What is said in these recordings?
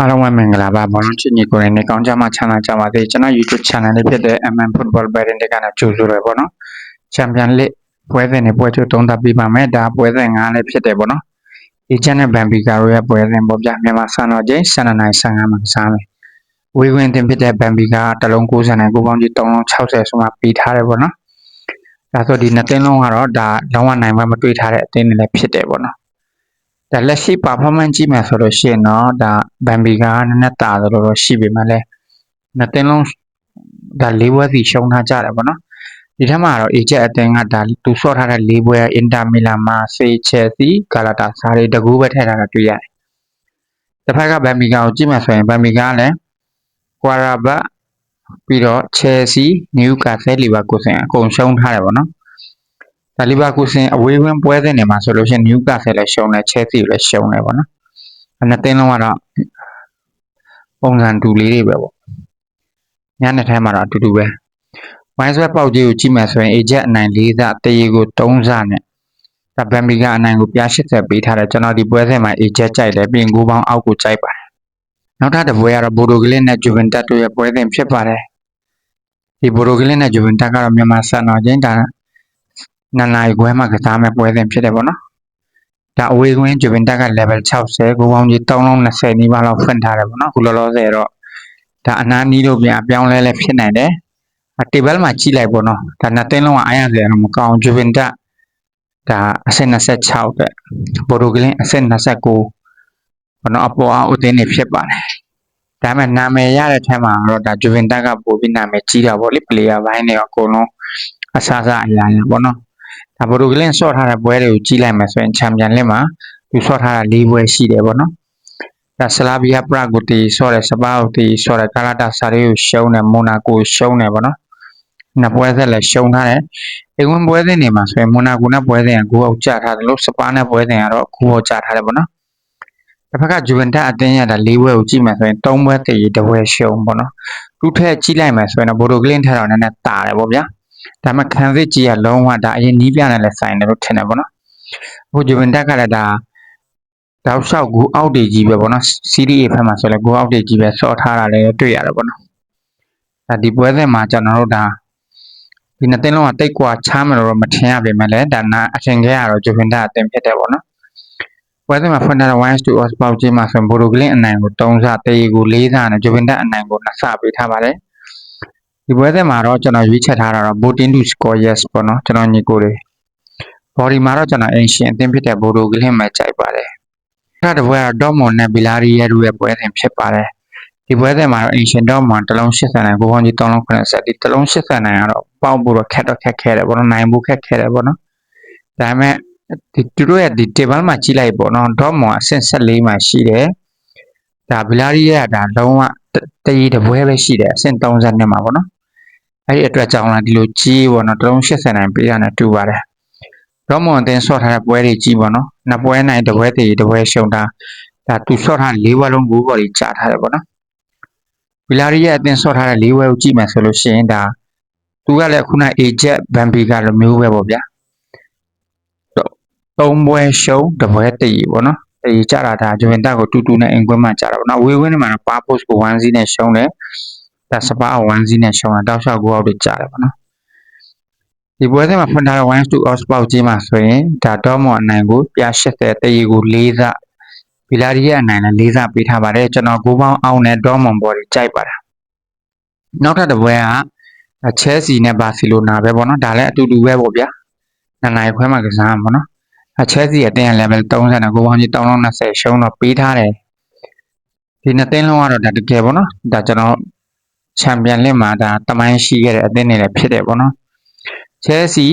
အားလုံးပဲမင်္ဂလာပါဘောလုံးချစ်ညီကိုရင်နေကောင်းကြမှာချမ်းသာကြပါစေကျွန်တော် YouTube channel လေးဖြစ်တဲ့ MM Football Betting တွေကလည်းကြိုဆိုရပေါ့နော်ချန်ပီယံလိပွဲစဉ်တွေပွဲချုပ်သုံးသပ်ပေးပါမယ်ဒါပွဲစဉ်၅လည်းဖြစ်တယ်ပေါ့နော်ဒီ channel ဘန်ဘီကာရိုရဲ့ပွဲစဉ်ပေါ့ဗျမြန်မာစံတော်ချိန်7:15မှာစားမယ်ဝေးဝင်တင်ဖြစ်တဲ့ဘန်ဘီကာတလုံး90နဲ့ကိုပေါင်းကြီး3လုံး60ဆိုမှပေးထားတယ်ပေါ့နော်ဒါဆိုဒီနှစ်သိန်းလုံးကတော့ဒါလုံးဝနိုင်ပွဲမတွေ့ထားတဲ့အသင်းတွေလည်းဖြစ်တယ်ပေါ့နော် ဒါလက်ရှိ performance ကြည့်မယ်ဆိုလို့ရှိရင်တော့ဒါဘန်ဘီကနည်းနည်းတာသလိုတော့ရှိပေမဲ့လည်းနှစ်သင်းလုံးဒါ၄ဘွဲစီရှုံးထားကြတယ်ပေါ့နော်ဒီထက်မှာတော့အေဂျက်အသင်းကဒါသူဆော့ထားတဲ့၄ဘွဲအင်တာမီလာမာဆေချယ်ဆီဂါလာတာစာတွေတကူပဲထည့်ထားတာတွေ့ရတယ်တစ်ဖက်ကဘန်ဘီကာကိုကြည့်မယ်ဆိုရင်ဘန်ဘီကာကလည်းကွာရာဘတ်ပြီးတော့ချယ်ဆီနယူကာဆယ်လီဗာကိုဆင်အကုန်ရှုံးထားတယ်ပေါ့နော် ဒါလီဗာကူဆင်အဝေးဝင်းပွဲစဉ်တွေမှာဆိုလို့ရှိရင်နယူကာဆယ်လည်းရှုံးတယ်ချဲစီလည်းရှုံးတယ်ပေါ့နော်။နှစ်သင်းလုံးကတော့ပုံစံတူလေးတွေပဲပေါ့။ညနေထဲမှာတော့အတူတူပဲ။ဝိုင်းဆွဲပေါက်ကြီးကိုကြည့်မှဆိုရင်အေဂျက်အနိုင်၄စတရေကို၃စနဲ့ဒါဘန်ဘီကအနိုင်ကိုပြ80ပေးထားတယ်ကျွန်တော်ဒီပွဲစဉ်မှာအေဂျက်ကြိုက်တယ်ပြင်ကိုပေါင်းအောက်ကိုကြိုက်ပါတယ်။နောက်ထပ်တစ်ပွဲကတော့ဘိုဒိုကလစ်နဲ့ဂျူဗန်တက်တို့ရဲ့ပွဲစဉ်ဖြစ်ပါတယ်။ဒီဘိုဒိုကလစ်နဲ့ဂျူဗန်တက်ကတော့မြန်မာစံတော်ချင်းဒါ နှစ်နာရီခွဲမှကစားမဲ့ပွဲစဉ်ဖြစ်တယ်ပေါ့နော်ဒါအဝေးကွင်းဂျူဗင်တက်က level 60ကိုပေါင်းကြီး3လုံး20နီးပါးလောက်ဖွင့်ထားတယ်ပေါ့နော်ခုလောလောဆယ်တော့ဒါအနားနီးလို့ပြန်အပြောင်းလဲလဲဖြစ်နိုင်တယ်အတေဘယ်မှာကြည့်လိုက်ပေါ့နော်ဒါနှစ်သိန်းလုံးကအားရစရာတော့မကောင်းဂျူဗင်တက်ဒါအဆင့်26တဲ့ဘော်ဒိုကလင်းအဆင့်29ဘောနော်အပေါ်အောင်အသင်းနေဖြစ်ပါတယ်ဒါပေမဲ့နာမည်ရတဲ့ထဲမှာတော့ဒါဂျူဗင်တက်ကပိုပြီးနာမည်ကြီးတာပေါ့လေ player ဘိုင်းတွေအကုန်လုံးအဆအဆအရာရပေါ့နော် ဒါဘိုဒိုကလင်းဆော့ထားတဲ့ပွဲတွေကိုကြည့်လိုက်မယ်ဆိုရင်ချန်ပီယံလစ်မှာသူဆော့ထားတာ၄ပွဲရှိတယ်ပေါ့နော်ဒါဆလာဗီယာပရာဂိုတီဆော့တယ်စပါးတီဆော့တယ်ကာလာတာဆာရီကိုရှုံးတယ်မိုနာကိုရှုံးတယ်ပေါ့နော်နှစ်ပွဲဆက်လည်းရှုံးထားတယ်အိမ်ဝင်ပွဲစဉ်တွေမှာဆိုရင်မိုနာကိုနဲ့ပွဲစဉ်ကဂိုးအောက်ကျထားတယ်လို့စပါးနဲ့ပွဲစဉ်ကတော့ဂိုးအောက်ကျထားတယ်ပေါ့နော်တစ်ဖက်ကဂျူဗန်တက်အတင်းရတာ၄ပွဲကိုကြည့်မယ်ဆိုရင်၃ပွဲတည်တစ်ပွဲရှုံးပေါ့နော်သူ့ထက်ကြည့်လိုက်မယ်ဆိုရင်တော့ဘိုဒိုကလင်းထက်တော့နည်းနည်းတာတယ်ပေါ့ဗျာ ဒါမှခံစစ်ကြီးကလုံးဝဒါအရင်နီးပြနဲ့လည်းဆိုင်တယ်လို့ထင်တယ်ပေါ့နော်အခုဂျူဗင်တက်ကလည်းဒါတောက်လျှောက်ကူအောက်တွေကြီးပဲပေါ့နော် CDA ဘက်မှာဆိုလည်းကူအောက်တွေကြီးပဲဆော့ထားတာလည်းတွေ့ရတယ်ပေါ့နော်ဒါဒီပွဲစဉ်မှာကျွန်တော်တို့ဒါဒီနှစ်သင်းလုံးကတိတ်ကွာချားမလို့တော့မထင်ရပေမဲ့လည်းဒါနာအထင်ကြီးရတော့ဂျူဗင်တက်အသင်ဖြစ်တယ်ပေါ့နော်ပွဲစဉ်မှာဖွင့်ထားတဲ့1 to os ပေါက်ကြီးမှာဆိုဘိုရိုဂလင်းအနိုင်ကို3စတေးကို4စနဲ့ဂျူဗင်တက်အနိုင်ကို2စပေးထားပါတယ် ဒီပွဲစဉ်မှာတော့ကျွန်တော်ရွေးချက်ထားတာတော့ voting to score yes ပေါ့နော်ကျွန်တော်ညီကိုတွေ body မှာတော့ကျွန်တော် ancient အသင်းဖြစ်တဲ့ bodo ကလင်းမဲ့ကြိုက်ပါတယ်အဲ့ဒါတပွဲကတော့ dortmund နဲ့ villarreal တို့ရဲ့ပွဲစဉ်ဖြစ်ပါတယ်ဒီပွဲစဉ်မှာတော့ ancient dortmund တလုံး80နိုင်ကိုပေါင်းကြီး3လုံး90ဒီတလုံး80နိုင်ကတော့ပေါက်ဖို့တော့ခက်တော့ခက်ခဲတယ်ပေါ့နော်နိုင်ဖို့ခက်ခဲတယ်ပေါ့နော်ဒါပေမဲ့ဒီသူတို့ရဲ့ဒီ table မှာကြည့်လိုက်ပေါ့နော် dortmund အဆင့်14မှာရှိတယ်ဒါ villarreal ကဒါလုံးဝတရီတပွဲပဲရှိတယ်အဆင့်30နဲ့မှာပေါ့နော် အဲ့ဒီအတွက်ကြောင့်လားဒီလိုကြီးပေါ့နော်တလုံး80နိုင်ပေးရတဲ့တူပါတယ်တော့မွန်အတင်းဆော့ထားတဲ့ပွဲတွေကြီးပေါ့နော်နှစ်ပွဲနိုင်တစ်ပွဲတည်တစ်ပွဲရှုံးတာဒါသူဆော့ထား၄ပွဲလုံးဘူးပေါ်ကြီးကြာထားတယ်ပေါ့နော်ဗီလာရီရဲ့အတင်းဆော့ထားတဲ့၄ပွဲကိုကြည့်မယ်ဆိုလို့ရှိရင်ဒါသူကလည်းခုနအေဂျက်ဘန်ဘီကလိုမျိုးပဲပေါ့ဗျာသုံးပွဲရှုံးတစ်ပွဲတည်ပေါ့နော်တည်ကြတာဒါဂျဝင်တာကိုတူတူနဲ့အင်ကွင်းမှကြာတာပေါ့နော်ဝေဝင်းနေမှာပါပို့စ်ကို1စီးနဲ့ရှုံးတယ် ဒါစပါ1စီးနဲ့ရှုံးတာတောက်လျှောက်ကိုအောက်တွေကြာတယ်ပေါ့နော်ဒီပွဲစဉ်မှာဖွင့်ထားတဲ့1 to odds ပေါက်ကြီးမှာဆိုရင်ဒါတော့မော်အနိုင်ကိုပြ80တရေကို၄စဗီလာရီရဲ့အနိုင်နဲ့၄စပေးထားပါတယ်ကျွန်တော်ကိုပေါင်းအောင်နဲ့ဒေါမွန်ဘော်တွေကြိုက်ပါတယ်နောက်ထပ်တစ်ပွဲကချဲစီနဲ့ဘာစီလိုနာပဲပေါ့နော်ဒါလည်းအတူတူပဲပေါ့ဗျာနှစ်နိုင်ခွဲမှာကစားမှာပေါ့နော်အချဲစီအတင်း level 30နဲ့ကိုပေါင်းကြီး320ရှုံးတော့ပေးထားတယ်ဒီနှစ်သင်းလုံးကတော့ဒါတကယ်ပေါ့နော်ဒါကျွန်တော် ချန်ပီယံလစ်မှာဒါတမိုင်းရှိခဲ့တဲ့အသင်းတွေလည်းဖြစ်တယ်ပေါ့နော်ချဲစီ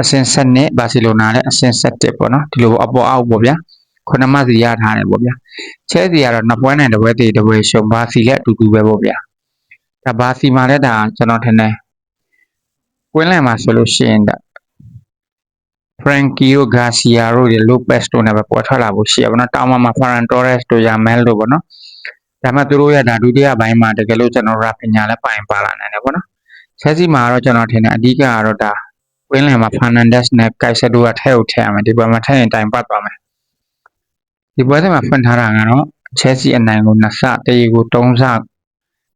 အဆင့်7နဲ့ဘာစီလိုနာလည်းအဆင့်7ပေါ့နော်ဒီလိုအပေါ်အောက်ပေါ့ဗျာခုနမစီရထားတယ်ပေါ့ဗျာချဲစီကတော့နှစ်ပွဲနဲ့တစ်ပွဲတည်းတစ်ပွဲရှုံဘာစီလည်းအတူတူပဲပေါ့ဗျာဒါဘာစီမှာလည်းဒါကျွန်တော်ထင်တယ်ကွင်းလန်မှာဆိုလို့ရှိရင်ဒါ Frankie Garcia တို့တွေ Lopez တို့နဲ့ပဲပေါ်ထွက်လာဖို့ရှိရပါတော့။တောင်မှာ Ferran Torres တို့ Yamal တို့ပေါ့နော်။ ဒါမှသူတို့ရဲ့ဒါဒုတိယပိုင်းမှာတကယ်လို့ကျွန်တော် Rafinha လည်းပိုင်ပါလာနိုင်တယ်ပေါ့နော်။ Chelsea မှာတော့ကျွန်တော်ထင်တယ်အဓိကကတော့ဒါဝင်းလန်မှာ Fernandes နဲ့ Caicedo ကထဲကိုထည့်ရမယ်ဒီပွဲမှာထည့်ရင်တိုင်ပတ်သွားမယ်။ဒီပွဲထဲမှာဖွင့်ထားတာကတော့ချက်စီအနိုင်ကို2ဆတရေကို3ဆ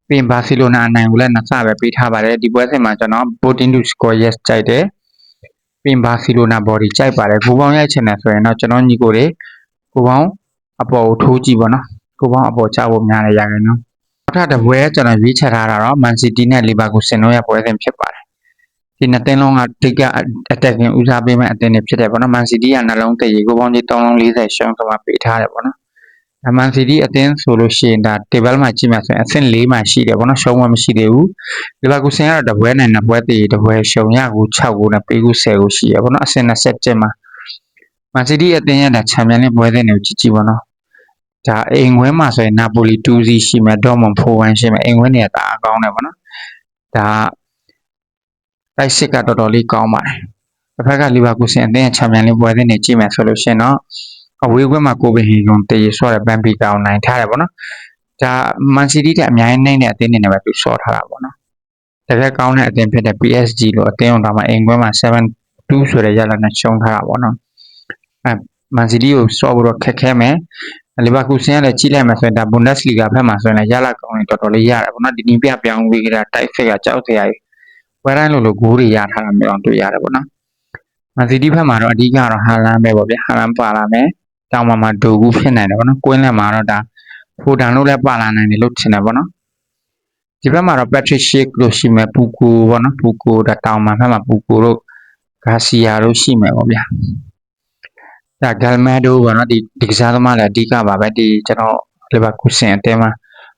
ပြင်ဘာစီလိုနာအနိုင်ကိုလည်း2ဆပဲပေးထားပါတယ်ဒီပွဲစဉ်မှာကျွန်တော် voting to score yes ကြိုက်တယ်ပြင်ဘာစီလိုနာ body ကြိုက်ပါတယ်ကိုပေါင်းရိုက်ချင်တယ်ဆိုရင်တော့ကျွန်တော်ညီကိုတွေကိုပေါင်းအပေါ်ကိုထိုးကြည့်ပါနော် ကိုပေါင်းအပေါ်ချဖို့များတယ်ရခိုင်နော်နောက်ထပ်တစ်ပွဲကျွန်တော်ရွေးချယ်ထားတာတော့ Man City နဲ့ Liverpool ဆင်တို့ရဲ့ပွဲစဉ်ဖြစ်ပါတယ်ဒီနှစ်သင်းလုံးကတိတ်ကအတက်ကင်ဦးစားပေးမဲ့အသင်းတွေဖြစ်တယ်ပေါ့နော် Man City ကနှလုံးတည်ကိုပေါင်းကြီး340ရှုံးဆုံးပေးထားတယ်ပေါ့နော်အမန်စီတီအသင်းဆိုလို့ရှိရင်ဒါ table မှာကြည့်မှဆိုရင်အဆင့်၄မှာရှိတယ်ပေါ့နော်ရှုံးမှမရှိသေးဘူးလီဗာပူးဆင်ကတော့တပွဲနဲ့နှစ်ပွဲတည်တပွဲရှုံရကို6ကိုနဲ့ပေးကို10ကိုရှိရပေါ့နော်အဆင့်27မှာမန်စီတီအသင်းရဲ့ဒါချန်ပီယံလိပွဲစဉ်တွေကိုကြည့်ကြည့်ပေါ့နော် ဒါအိမ်ခွဲမှာဆိုရင်နာပိုလီ2-0ရှိမယ်ဒေါ့မွန်4-1ရှိမယ်အိမ်ခွဲနေရာဒါအကောင်းတယ်ပေါ့နော်ဒါတိုက်စစ်ကတော်တော်လေးကောင်းပါတယ်တစ်ဖက်ကလီဗာပူးဆင်အသင်းရဲ့ချန်ပီယံလိပွဲစဉ်တွေကြည့်မယ်ဆိုလို့ရှိရင်တော့အဝေးခွဲမှာကိုပင်ဟီဂွန်တည်ဆော့တဲ့ဘန်ပီကောင်နိုင်ထားတယ်ပေါ့နော်ဒါမန်စီးတီးတဲ့အများကြီးနိုင်တဲ့အသင်းတွေနဲ့ပဲသူဆော့ထားတာပေါ့နော်တကယ်ကောင်းတဲ့အသင်းဖြစ်တဲ့ PSG လို့အသင်းအောင်ဒါမှအင်ကွဲမှာ7-2ဆိုတဲ့ရလနဲ့ရှုံးထားတာပေါ့နော်အဲမန်စီးတီးကိုဆော့ဖို့တော့ခက်ခဲမယ် လီဗာပူးဆင်ကလည်းကြီးလိုက်မှဆိုရင်ဒါဘွန်ဒက်စ်လီဂါဘက်မှာဆိုရင်လည်းရလာကောင်းနေတော်တော်လေးရတယ်ပေါ့နော်ဒီနည်းပြပြောင်းပြီးကြတာတိုက်ဖက်ကကြောက်စရာကြီးဝယ်တိုင်းလို့လို့ဂိုးတွေရထားတာမျိုးအောင်တွေ့ရတယ်ပေါ့နော်မန်စီးတီးဘက်မှာတော့အဓိကတော့ဟာလန်ပဲပေါ့ဗျဟာလန်ပါလာမယ်တောင်မှာမှာဒိုကူဖြစ်နိုင်တယ်ပေါ့နော်ကွင်းလက်မှာတော့ဒါဖိုတန်လို့လည်းပါလာနိုင်တယ်လို့ထင်တယ်ပေါ့နော်ဒီဘက်မှာတော့ Patrick Schick လို့ရှိမယ်ပူကိုပေါ့နော်ပူကိုဒါတောင်မှာဘက်မှာပူကိုတို့ဂါစီယာတို့ရှိမယ်ပေါ့ဗျာ ဒါဂယ်မက်ဒိုပေါ့နော်ဒီဒီကစားသမားလည်းအဓိကပါပဲဒီကျွန်တော်လီဗာပူးဆင်အတဲမှာ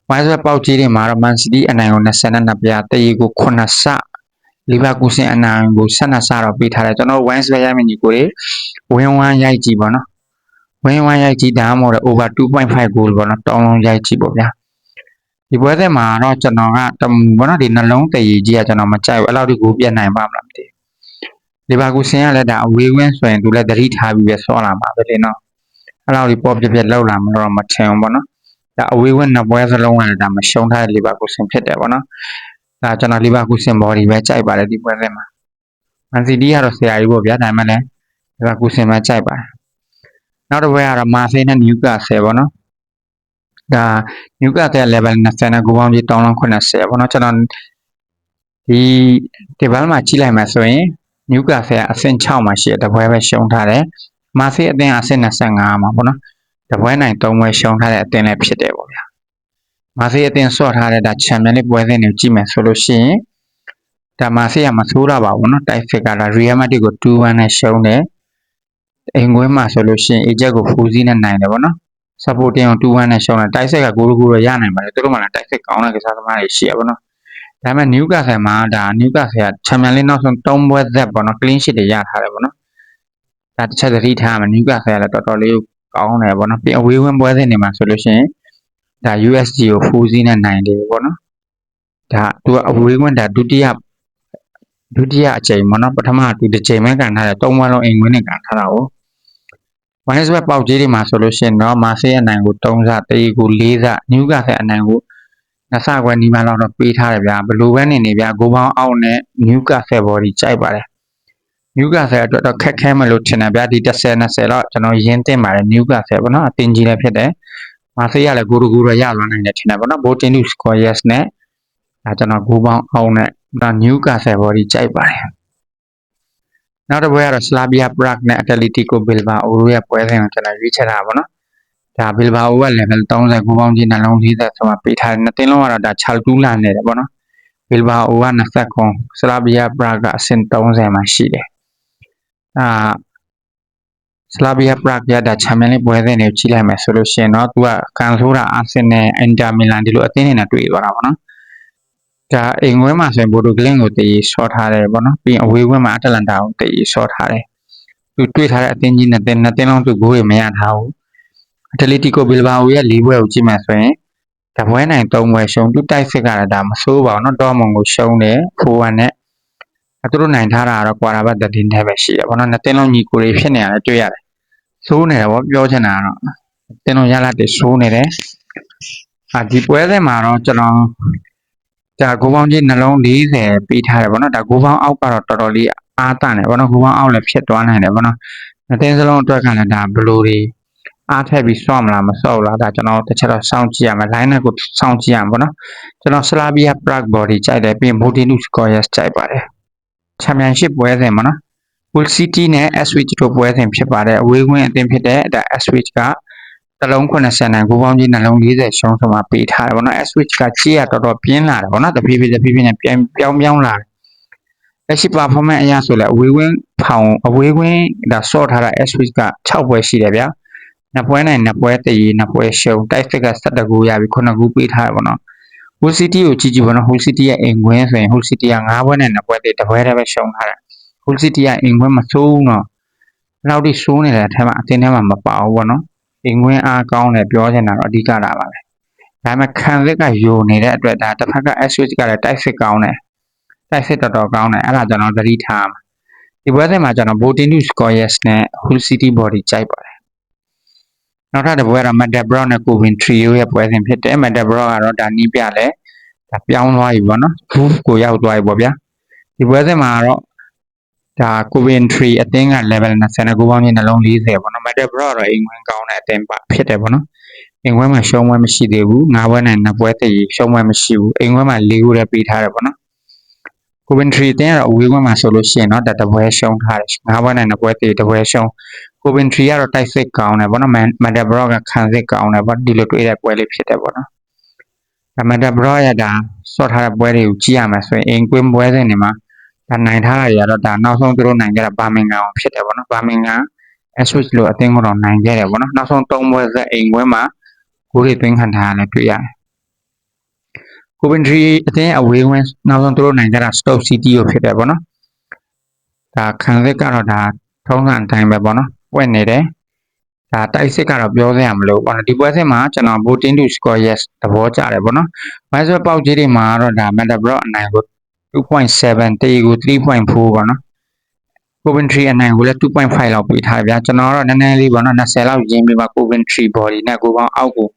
ဝိုင်းဆွဲပေါက်ကြီးတွေမှာတော့ Man City အနိုင်ကို22ပြားတရီကို9ဆလီဗာပူးဆင်အနိုင်ကို12ဆတော့ပေးထားတယ်ကျွန်တော်ဝိုင်းဆွဲရိုက်မယ်ညီကိုတွေဝင်းဝမ်းရိုက်ကြည့်ပါနော်ဝင်းဝမ်းရိုက်ကြည့်ဒါမှမဟုတ် over 2.5 goal ပေါ့နော်တောင်းလုံးရိုက်ကြည့်ပေါ့ဗျာဒီပွဲစဉ်မှာတော့ကျွန်တော်ကတမူပေါ့နော်ဒီနှလုံးတည်ကြီးကကျွန်တော်မကြိုက်ဘူးအဲ့လောက်ဒီကိုပြတ်နိုင်ပါမလားမသိဘူး လီဗာပူးဆင်ကလည်းဒါအဝေးဝင်းဆိုရင်သူလည်းသတိထားပြီးပဲဆောလာမှာပဲလေနော်အဲ့လောက်ဒီပေါ်ပြပြလောက်လာမှာတော့မထင်ဘူးပေါ့နော်ဒါအဝေးဝင်းနှစ်ပွဲစလုံးကလည်းဒါမရှုံးထားတဲ့လီဗာပူးဆင်ဖြစ်တယ်ပေါ့နော်ဒါကျွန်တော်လီဗာပူးဆင် body ပဲကြိုက်ပါတယ်ဒီပွဲစဉ်မှာမန်စီးတီးကတော့ဆရာကြီးပေါ့ဗျာဒါမှလည်းလီဗာပူးဆင်ပဲကြိုက်ပါတယ်နောက်တစ်ပွဲကတော့မာဆေးနဲ့နျူကာဆယ်ပေါ့နော်ဒါနျူကာဆယ် level 20နဲ့ကိုပေါင်းကြီး380ပေါ့နော်ကျွန်တော်ဒီ table မှာကြည့်လိုက်မှဆိုရင် နျူကာဆယ်ကအဆင့်6မှာရှိတဲ့တပွဲပဲရှုံးထားတယ်။မာဆေးအသင်းကအဆင့်25မှာပေါ့နော်။တပွဲနိုင်3ပွဲရှုံးထားတဲ့အသင်းလည်းဖြစ်တယ်ပေါ့ဗျာ။မာဆေးအသင်းဆော့ထားတဲ့ဒါချန်ပီယံလိပွဲစဉ်တွေကြည့်မယ်ဆိုလို့ရှိရင်ဒါမာဆေးကမဆိုးတာပါဘူးနော်။တိုက်ဖစ်ကဒါရီယယ်မက်ဒရစ်ကို2-1နဲ့ရှုံးတယ်။အင်ကွင်းမှာဆိုလို့ရှိရင်အေဂျက်ကို4-0နဲ့နိုင်တယ်ပေါ့နော်။ support တင်ကို2-1နဲ့ရှုံးတယ်။တိုက်ဆက်ကဂိုးဂိုးရရနိုင်ပါတယ်။သူတို့မှလည်းတိုက်ဆက်ကောင်းတဲ့ကစားသမားတွေရှိရပါတော့ ဒါပေမဲ့ Newcastle မှာဒါ Newcastle ကချန်ပီယံလိနောက်ဆုံး3ပွဲသက်ဗောနော် clean sheet တွေရထားတယ်ဗောနော်ဒါတစ်ချက်သတိထားမှာ Newcastle ကလည်းတော်တော်လေးကောင်းတယ်ဗောနော်ပြီးအဝေးဝင်ပွဲစဉ်တွေမှာဆိုလို့ရှိရင်ဒါ USG ကိုဖူးစီးနဲ့နိုင်တယ်ဗောနော်ဒါသူကအဝေးဝင်ဒါဒုတိယဒုတိယအကြိမ်ဗောနော်ပထမကသူတစ်ကြိမ်ပဲကန်ထားတယ်၃ပွဲလုံးအိမ်ဝင်နဲ့ကန်ထားတာကိုဝိုင်းဆွဲပေါက်ကြီးတွေမှာဆိုလို့ရှိရင်တော့မာဆေးအနိုင်ကို3ဆတေးကို4ဆနျူကာဆယ်အနိုင်ကို နှစ်ဆခွဲနီးမှလောက်တော့ပေးထားတယ်ဗျာဘလူးပဲနေနေဗျာဂိုးပေါင်းအောက်နဲ့နျူကာဆယ်ဘော်ဒီကြိုက်ပါတယ်နျူကာဆယ်အတွက်တော့ခက်ခဲမလို့ထင်တယ်ဗျာဒီ10 20တော့ကျွန်တော်ရင်းတင်ပါတယ်နျူကာဆယ်ပေါ့နော်အတင်ကြီးလည်းဖြစ်တယ်မာဆေးကလည်းဂိုးဂိုးရရလွန်နိုင်တယ်ထင်တယ်ပေါ့နော်ဘိုတင်လူစကော်ယက်စ်နဲ့ဒါကျွန်တော်ဂိုးပေါင်းအောက်နဲ့ဒါနျူကာဆယ်ဘော်ဒီကြိုက်ပါတယ်နောက်တစ်ပွဲကတော့ Slavia Prague နဲ့ Atletico Bilbao တို့ရဲ့ပွဲစဉ်ကိုကျွန်တော်ရွေးချယ်တာပါနော် ဒါ Bilbao က level 39ပေါင်းကြီးနှလုံးကြီးသက်ဆိုမှပေးထားတယ်နှစ်တင်းလုံးကတော့ဒါ6လာနေတယ်ပေါ့နော် Bilbao က20ခွန် Slavia Prague ကအဆင့်30မှာရှိတယ်အာ Slavia Prague ရတာချန်ပီယံလိပွဲစဉ်တွေကိုကြည့်လိုက်မယ်ဆိုလို့ရှိရင်တော့သူကကန်ဆိုးတာအာဆင်နယ်အင်တာမီလန်ဒီလိုအသင်းတွေနဲ့တွေ့သွားတာပေါ့နော်ဒါအိမ်ဝဲမှာဆိုရင်ဘိုဒိုကလင်းကိုတည်ဆော့ထားတယ်ပေါ့နော်ပြီးရင်အဝေးဝဲမှာအတလန်တာကိုတည်ဆော့ထားတယ်သူတွေ့ထားတဲ့အသင်းကြီးနဲ့တင်းနှစ်တင်းလုံးသူဂိုးတွေမရထားဘူး အတလီတီကိုဘီလဘာအိုရဲ့၄ဘွဲကိုကြည့်မှဆိုရင်တပွဲနိုင်၃ဘွဲရှုံးသူတိုက်စစ်ကလည်းဒါမဆိုးပါဘူးနော်ဒေါ်မွန်ကိုရှုံးတယ်ဖိုးဝမ်နဲ့အဲသူတို့နိုင်ထားတာကတော့ကွာတာဘတ်တတင်းနဲ့ပဲရှိတယ်ပေါ့နော်နှစ်တင်းလုံးညီကိုတွေဖြစ်နေရတယ်တွေ့ရတယ်ဆိုးနေတယ်ဗောပြောချင်တာကတော့တင်းလုံးရလာတဲ့ဆိုးနေတယ်အာဒီပွဲစဉ်မှာတော့ကျွန်တော်ဒါဂိုးပေါင်းကြီးနှလုံး40ပေးထားတယ်ဗောနော်ဒါဂိုးပေါင်းအောက်ကတော့တော်တော်လေးအားတန်တယ်ဗောနော်ဂိုးပေါင်းအောက်လည်းဖြစ်သွားနိုင်တယ်ဗောနော်အသင်းစလုံးအတွက်ကလည်းဒါဘလူးတွေ အားထည့်ပြီးစော့မလားမစော့ဘူးလားဒါကျွန်တော်တစ်ချက်တော့စောင့်ကြည့်ရမယ် line နဲ့ကိုစောင့်ကြည့်ရမှာပေါ့နော်ကျွန်တော် Slavia Prague body ကြိုက်တယ်ပြီးရင် Motinus Goyas ကြိုက်ပါတယ် Championship ပွဲစဉ်ပေါ့နော် Hull City နဲ့ Ipswich တို့ပွဲစဉ်ဖြစ်ပါတယ်အဝေးကွင်းအသင်းဖြစ်တဲ့ဒါ Ipswich ကတစ်လုံး80နဲ့ဂိုးပေါင်းကြီးနှလုံး40ရှုံးဆုံးမှာပေးထားတယ်ပေါ့နော် Ipswich ကကြီးရတော်တော်ပြင်းလာတယ်ပေါ့နော်တဖြည်းဖြည်းတဖြည်းဖြည်းနဲ့ပြန်ပြောင်းပြောင်းလာတယ်လက်ရှိ performance အရဆိုလဲအဝေးကွင်းဖောင်အဝေးကွင်းဒါဆော့ထားတာ Ipswich က6ပွဲရှိတယ်ဗျာ နှစ်ပွဲနိုင်နှစ်ပွဲတည်နှစ်ပွဲရှုံးတိုက်စစ်က17ဂိုးရပြီ9ဂိုးပေးထားတယ်ပေါ့နော် Hull City ကိုကြည့်ကြည့်ပေါ့နော် Hull City ရဲ့အိမ်ခွင်းဆိုရင် Hull City က9ပွဲနဲ့2ပွဲတည်တစ်ပွဲတည်းပဲရှုံးထားတယ် Hull City ကအိမ်ခွင်းမဆိုးဘူးနော်နောက်တိဆိုးနေတဲ့အထက်မှာအတင်းထဲမှာမပါဘူးပေါ့နော်အိမ်ခွင်းအားကောင်းတယ်ပြောချင်တာတော့အဓိကတာပါပဲဒါပေမဲ့ခံစစ်ကယိုနေတဲ့အတွက်ဒါတစ်ဖက်က Switch ကလည်းတိုက်စစ်ကောင်းတယ်တိုက်စစ်တော်တော်ကောင်းတယ်အဲ့ဒါကျွန်တော်သတိထားမှာဒီပွဲစဉ်မှာကျွန်တော် Botinus Scoyes နဲ့ Hull City Body ကြိုက်ပါတယ် နောက်ထပ်တစ်ပွဲကတော့ Madabro နဲ့ Coventry ရဲ့ပွဲစဉ်ဖြစ်တယ် Madabro ကတော့ဒါနီးပြလဲဒါပြောင်းသွားပြီပေါ့နော် Groove ကိုရောက်သွားပြီပေါ့ဗျာဒီပွဲစဉ်မှာတော့ဒါ Coventry အသင်းက level 20ကိုပေါင်းချင်းနှလုံး40ပေါ့နော် Madabro ကတော့အိမ်ဝင်ကောင်းတဲ့အသင်းပါဖြစ်တယ်ပေါ့နော်အိမ်ဝဲမှာရှုံးပွဲမရှိသေးဘူးငါးပွဲနဲ့နှစ်ပွဲတည်ရှုံးပွဲမရှိဘူးအိမ်ဝဲမှာ၄ခုလည်းပေးထားတယ်ပေါ့နော် Coventry အသင်းကတော့အဝေးကွင်းမှာဆိုလို့ရှိရင်တော့တပွဲရှုံးထားတယ်ငါးပွဲနဲ့နှစ်ပွဲတည်တပွဲရှုံး Coventry ကတော့တိုက်စစ်ကောင်းတယ်ပေါ့နော် Madabro ကခံစစ်ကောင်းတယ်ပေါ့ဒီလိုတွေ့တဲ့ပွဲလေးဖြစ်တယ်ပေါ့နော်ဒါ Madabro ရတာစော့ထားတဲ့ပွဲတွေကိုကြည့်ရမယ်ဆိုရင်အိမ်ကွင်းပွဲစဉ်တွေမှာဒါနိုင်ထားတာတွေကတော့ဒါနောက်ဆုံးသူတို့နိုင်ကြတာဘာမင်ဂမ်ဖြစ်တယ်ပေါ့နော်ဘာမင်ဂမ် Switch လို့အသင်းကတော့နိုင်ခဲ့တယ်ပေါ့နော်နောက်ဆုံး၃ပွဲဆက်အိမ်ပွဲမှာကိုရီသွင်းခံထားရတယ်တွေ့ရတယ် Coventry အသင်းအဝေးဝင်နောက်ဆုံးသူတို့နိုင်ကြတာ Stoke City ကိုဖြစ်တယ်ပေါ့နော်ဒါခံစစ်ကတော့ဒါထုံးစံအတိုင်းပဲပေါ့နော် ပွက်နေတယ်ဒါတိုက်စစ်ကတော့ပြောစရာမလိုပေါ့နော်ဒီပွဲစစ်မှာကျွန်တော် voting to score yes သဘောကျတယ်ပေါ့နော် Wise ပေါက်ကြီးတွေမှာတော့ဒါ Metabro အနိုင်ကို2.7တေးကို3.4ပေါ့နော် Coventry အနိုင်ကိုလည်း2.5လောက်ပေးထားတယ်ဗျာကျွန်တော်တော့နည်းနည်းလေးပေါ့နော်20လောက်ရင်းပြီးမှ Coventry body နဲ့ကိုပေါင်းအောက်ကို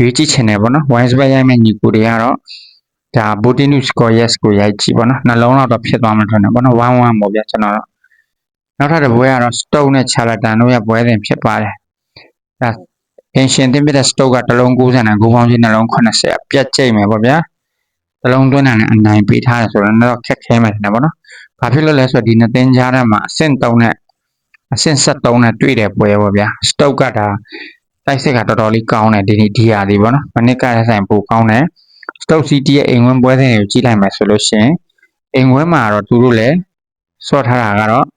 ရွေးကြည့်ချင်တယ်ပေါ့နော် Wise ပဲရိုက်မဲ့ညီကိုတွေကတော့ဒါ Botinus score yes ကိုရိုက်ကြည့်ပေါ့နော်နှလုံးလောက်တော့ဖြစ်သွားမှထင်တယ်ပေါ့နော်1-1ပေါ့ဗျာကျွန်တော်တော့ နောက်ထပ်တစ်ပွဲကတော့ Stoke နဲ့ Charlton တို့ရဲ့ပွဲစဉ်ဖြစ်ပါတယ်ဒါအင်ရှင်တင်ပြတဲ့ Stoke ကတလုံး90နဲ့ဂိုးပေါင်းကြီးနှလုံး80ပြတ်ကျိတ်မယ်ပေါ့ဗျာတလုံးသွင်းတာနဲ့အနိုင်ပေးထားတယ်ဆိုတော့တော့ခက်ခဲမယ်ထင်တယ်ပေါ့နော်။ဘာဖြစ်လို့လဲဆိုတော့ဒီနှစ်သင်းကြားထဲမှာအဆင့်3နဲ့အဆင့်73နဲ့တွေ့တဲ့ပွဲပေါ့ဗျာ။ Stoke ကဒါတိုက်စစ်ကတော်တော်လေးကောင်းတယ်ဒီနေ့ဒီဟာဒီပေါ့နော်။မနစ်ကဆိုင်ပိုကောင်းတယ်။ Stoke City ရဲ့အိမ်ဝင်ပွဲစဉ်ကိုကြည့်လိုက်မယ်ဆိုလို့ရှိရင်အိမ်ဝင်မှာတော့သူတို့လည်းစော့ထားတာကတော့ဒါ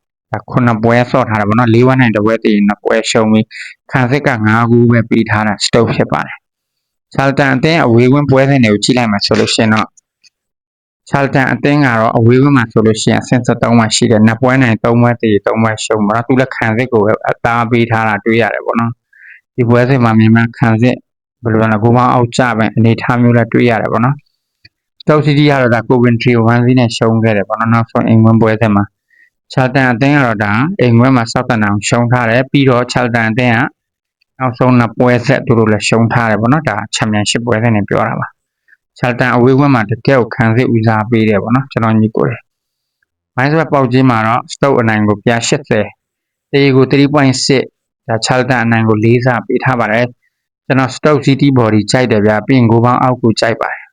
ခုနှစ်ပွဲစော့ထားတာပေါ့နော်၄ဝနိုင်တစ်ပွဲတည်နှစ်ပွဲရှုံးပြီးခံစစ်က9ခုပဲပေးထားတာ Stoke ဖြစ်ပါတယ်။ချာလတန်အသင်းအဝေးဝင်ပွဲစဉ်တွေကိုကြည့်လိုက်မှဆိုလို့ရှိရင်တော့ချာလတန်အသင်းကတော့အဝေးဝင်မှာဆိုလို့ရှိရင်အဆင့်73မှာရှိတယ်နှစ်ပွဲနိုင်3ပွဲတည်3ပွဲရှုံးပါတော့သူလည်းခံစစ်ကိုပဲအသားပေးထားတာတွေ့ရတယ်ပေါ့နော်ဒီပွဲစဉ်မှာမြန်မာခံစစ်ဘယ်လိုလဲကိုမအောက်ကြပဲအနေထားမျိုးလည်းတွေ့ရတယ်ပေါ့နော်စတောက်စီတီကတော့ဒါကိုဗင်ထရီကို1-0နဲ့ရှုံးခဲ့တယ်ပေါ့နော်နောက်ဆုံးအင်္ဂလန်ပွဲစဉ်မှာ ချာလတန်အသင်းကတော့ဒါအိမ်ခွဲမှာစောက်တန်အောင်ရှုံးထားတယ်ပြီးတော့ချာလတန်အသင်းကနောက်ဆုံးနှစ်ပွဲဆက်သူတို့လည်းရှုံးထားတယ်ပေါ့နော်ဒါချန်ပီယံရှစ်ပွဲစဉ်နဲ့ပြောတာပါချာလတန်အဝေးခွဲမှာတကယ်ကိုခံစစ်ဦးစားပေးတယ်ပေါ့နော်ကျွန်တော်ညီကိုတယ်မိုင်းစဘက်ပေါက်ကြီးမှာတော့စတုတ်အနိုင်ကိုပြ80တေးကို3.6ဒါချာလတန်အနိုင်ကို၄စားပေးထားပါတယ်ကျွန်တော် Stoke City body ကြိုက်တယ်ဗျာပြီးရင်ကိုပေါင်းအောက်ကိုကြိုက်ပါတယ်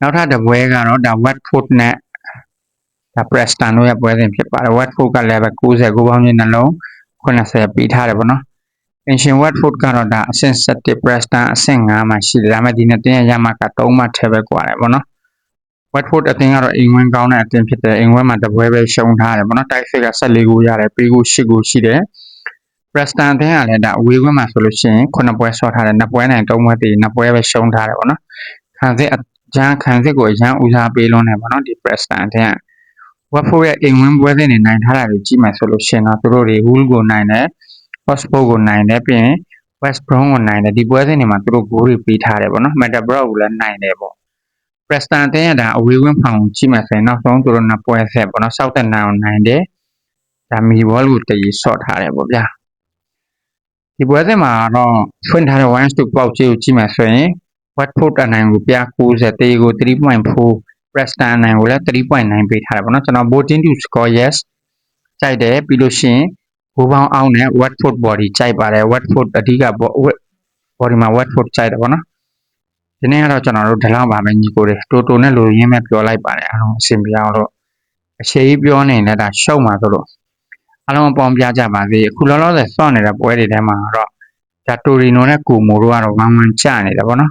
နောက်ထပ်တစ်ပွဲကတော့ဒါ Watford နဲ့ ဒါ Preston တို့ရဲ့ပွဲစဉ်ဖြစ်ပါတယ် Watford ကလည်းပဲ90ကိုပေါင်းချင်းနှလုံး80ပေးထားတယ်ပေါ့နော် Ancient Watford ကတော့ဒါအဆင့်7 Preston အဆင့်5မှာရှိတယ်ဒါပေမဲ့ဒီနှစ်တင်းရရမှာက3မှထဲပဲကွာတယ်ပေါ့နော် Watford အသင်းကတော့အိမ်ဝင်ကောင်းတဲ့အသင်းဖြစ်တယ်အိမ်ဝင်မှာတပွဲပဲရှုံးထားတယ်ပေါ့နော်တိုက်စစ်က14ဂိုးရတယ်ပေးဂိုး10ဂိုးရှိတယ် Preston အသင်းကလည်းဒါအဝေးကွင်းမှာဆိုလို့ရှိရင်9ပွဲဆော့ထားတယ်2ပွဲနိုင်3ပွဲတည်2ပွဲပဲရှုံးထားတယ်ပေါ့နော်ခံစစ်အကျန်းခံစစ်ကိုအရန်ဦးစားပေးလွန်းတယ်ပေါ့နော်ဒီ Preston အသင်းက Watford ရဲ့အိမ်ဝင်ပွဲစဉ်တွေနိုင်ထားတာတွေကြည့်မှဆိုလို့ရှိရင်တော့သူတို့တွေ Hull ကိုနိုင်တယ် Hotspur ကိုနိုင်တယ်ပြီးရင် West Brom ကိုနိုင်တယ်ဒီပွဲစဉ်တွေမှာသူတို့ဂိုးတွေပေးထားတယ်ပေါ့နော် Middlesbrough ကိုလည်းနိုင်တယ်ပေါ့ Preston အသင်းကဒါအဝေးဝင်ဖောင်ကြည့်မှဆိုရင်နောက်ဆုံးသူတို့နှစ်ပွဲဆက်ပေါ့နော် Southampton ကိုနိုင်တယ်ဒါမီဘောကိုတည်ဆော့ထားတယ်ပေါ့ဗျာဒီပွဲစဉ်မှာတော့ဖွင့်ထားတဲ့ one to ပေါက်ကြီးကိုကြည့်မှဆိုရင် Watford အနိုင်ကိုပြ90တေးကို3.4 Preston အနိုင်ကိုလည်း3.9ပေးထားတယ်ပေါ့နော်ကျွန်တော် voting to score yes ကြိုက်တယ်ပြီးလို့ရှိရင်ဘူပေါင်းအောင်နဲ့ Watford body ကြိုက်ပါတယ် Watford အဓိက bo- Wat- body မှာ Watford ကြိုက်တယ်ပေါ့နော်ဒီနေ့ကတော့ကျွန်တော်တို့ဒီလောက်ပါပဲညီကိုတွေတိုတိုနဲ့လိုရင်းမဲ့ပြောလိုက်ပါတယ်အားလုံးအဆင်ပြေအောင်လို့အရှိကြီးပြောနေလည်းဒါရှုံမှာတို့လို့အားလုံးအပေါင်းပြကြပါစေအခုလောလောဆယ်စောင့်နေတဲ့ပွဲတွေထဲမှာတော့ဒါတိုရီနိုနဲ့ကူမိုတို့ကတော့ဝမ်းဝမ်းကြနေတယ်ပေါ့နော်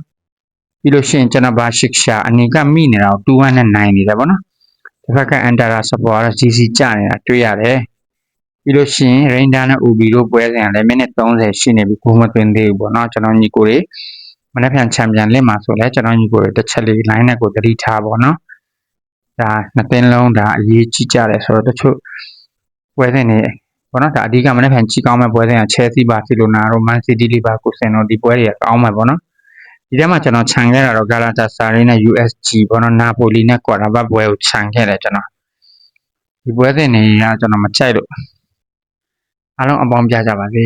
ပြီးလို့ရှိရင်ကျွန်တော်ဘာရှစ်ရှာအနေကမိနေတာကို2-1နဲ့နိုင်နေတယ်ပေါ့နော်တစ်ဖက်ကအန်တာရာစပေါ်ကတော့ GC ကြနေတာတွေ့ရတယ်ပြီးလို့ရှိရင်ရိန်ဒါနဲ့ OB တို့ပွဲစဉ်ကလည်းမိနစ်30ရှိနေပြီကိုမသွင်းသေးဘူးပေါ့နော်ကျွန်တော်ညီကိုတွေမနေ့ပြန်ချန်ပီယံလစ်မှာဆိုလဲကျွန်တော်ညီကိုတွေတစ်ချက်လေး line နဲ့ကိုသတိထားပေါ့နော်ဒါနှစ်သင်းလုံးဒါအရေးကြီးကြတယ်ဆိုတော့တချို့ပွဲစဉ်တွေပေါ့နော်ဒါအဓိကမနေ့ပြန်ကြီးကောင်းမဲ့ပွဲစဉ်က Chelsea ဘာစီလိုနာတို့ Man City Liverpool တို့ဒီပွဲတွေကကောင်းမှာပေါ့နော် ဒီထဲမှာကျွန်တော်ခြံခဲ့တာတော့ Galatasaray နဲ့ USG ပေါ့နော် Napoli နဲ့ quarter back ပွဲကိုခြံခဲ့တယ်ကျွန်တော်ဒီပွဲစဉ်တွေကကျွန်တော်မကြိုက်လို့အားလုံးအပေါင်းပြကြပါစေ